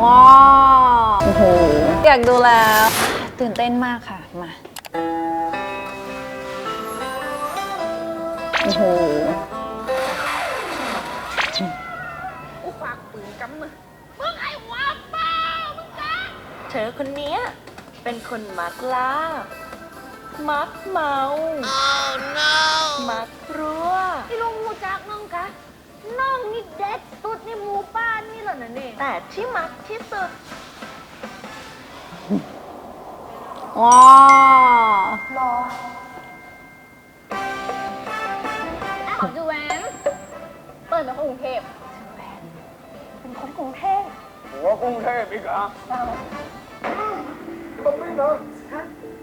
ว้าวโอ้โห อยากดูแล้ว ตื่นเต้นมากค่ะ มา โอ้โหกูฝากปืนกำมือมึงไอ้วาป้ามึงจ้าเธอคนเนี้ยเป็นคนมักล่า มักเมามักรั่ว พี่ลุงมูจักน้องคะ น้องนี่เด็ดสุดในหมู่บ้านนี่เหรอนะเนี่ยแต่ที่มักที่สุดว้าวของจูแวนเปิดมาของกรุงเทพเป็นคนกรุงเทพหัวกรุงเทพอีกเหรอะบะบิ้งเหรอ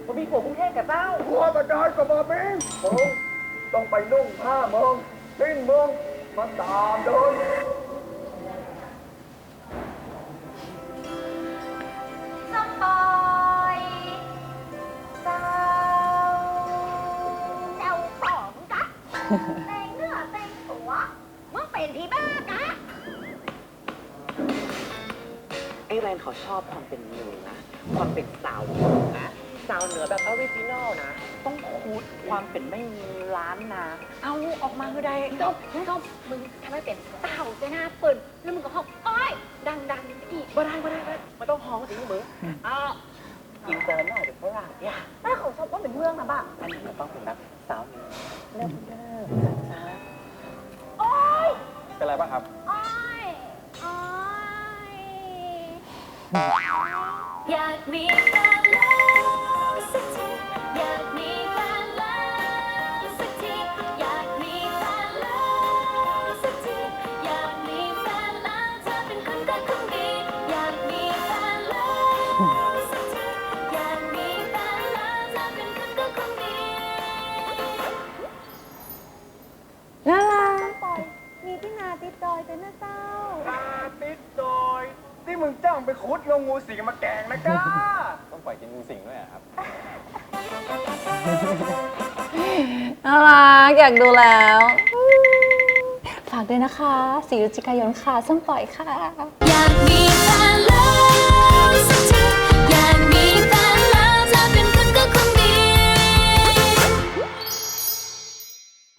ผมมีผัวกรุงเทพกับเจ้าหัวประจายกับบะบิ้งมึงต้องไปนุ่งผ้าเมืองสิ้นเมือง มาตามเดินสปอยเจ้าเจ้าของกะแต่งเนื้อแต่งตัวมึงเป็นที่บ้ากะไอ้แวนเขาชอบความเป็นเหนือความเป็นสาวเหนือนะ สาวเหนือแบบออริจินอลนะ ต้องคูดความเป็นไม่มีร้านนะเอาออกมาก็ได้จบจบมึงทำให้เป็นเต่าจะหน้าเปิดแล้วมึงก็ห้องอ้อยดังดังๆอีกบ่ได้บ่ได้บ่ได้มันต้องฮ้องสิมึงอ้าวอินเตอร์หน่อยเดี๋ยวฝรั่งเนี่ยแม่ของชอบว่าเป็นเมืองนะบ้าอันนี้มันต้องเป็นแบบสาวเหนือเริ่มเริ่มช้าอ้อยเป็นไรบ้างครับ อ้อยอ้อยอยากมีแฟนแล้ว น่ารักปล่อย มีที่นาติดดอยเป็นนะเจ้าตาติดโดยที่มึงจ้างไปขุดลงงูสิงมาแกงนะก้า ต้องปล่อยกินงูสิงด้วยครับ น่ารักอยากดูแล้ว ฝากด้วยนะคะสีพฤศจิกายนค่ะส้มปล่อยค่ะ อยากมีแฟ